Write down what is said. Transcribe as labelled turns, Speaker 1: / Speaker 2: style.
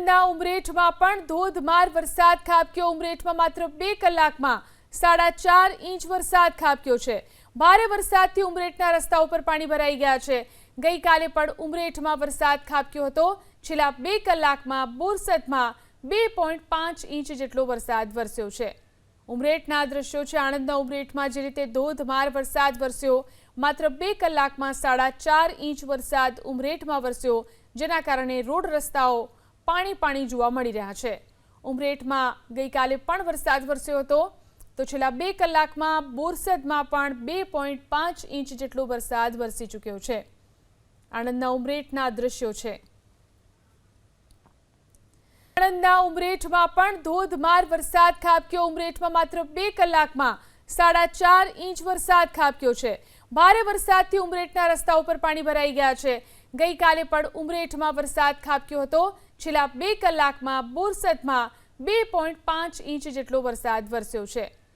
Speaker 1: આણંદના ઉમરેઠમાં પણ ધોધમાર વરસાદ ખાબક્યો. ઉમરેઠમાં માત્ર બે કલાકમાં સાડા ચાર ઇંચ વરસાદ ખાબક્યો છે. ભારે વરસાદથી ઉમરેઠના રસ્તા ઉપર પાણી ભરાઈ ગયા છે. ગઈકાલે પણ ઉમરેઠમાં વરસાદ ખાબક્યો હતો. છેલ્લા બે કલાકમાં બોરસદમાં બે પોઈન્ટ પાંચ ઇંચ જેટલો વરસાદ વરસ્યો છે. ઉમરેઠના દ્રશ્યો છે આણંદના ઉમરેઠમાં જે રીતે ધોધમાર વરસાદ વરસ્યો. માત્ર બે કલાકમાં સાડા ચાર ઇંચ વરસાદ ઉમરેઠમાં વરસ્યો, જેના કારણે રોડ રસ્તાઓ પાણી પાણી જોવા મળી રહ્યા છે. ઉમરેઠમાં ગઈકાલે પણ વરસાદ વરસ્યો હતો. તો છેલ્લા બે કલાકમાં બોરસદમાં પણ બે પોઈન્ટ પાંચ ઇંચ જેટલો વરસાદ વરસી ચૂક્યો છે. આણંદના ઉમરેઠના દ્રશ્યો છે. આણંદના ઉમરેઠમાં પણ ધોધમાર વરસાદ ખાબક્યો. ઉમરેઠમાં માત્ર બે કલાકમાં સાડા ચાર ઇંચ વરસાદ ખાબક્યો છે. ભારે વરસાદથી ઉમરેઠના રસ્તા ઉપર પાણી ભરાઈ ગયા છે. ગઈકાલે પણ ઉમરેઠમાં વરસાદ ખાબક્યો હતો. છેલ્લા બે કલાકમાં બોરસદમાં બે પોઈન્ટ પાંચ ઇંચ જેટલો વરસાદ વરસ્યો છે.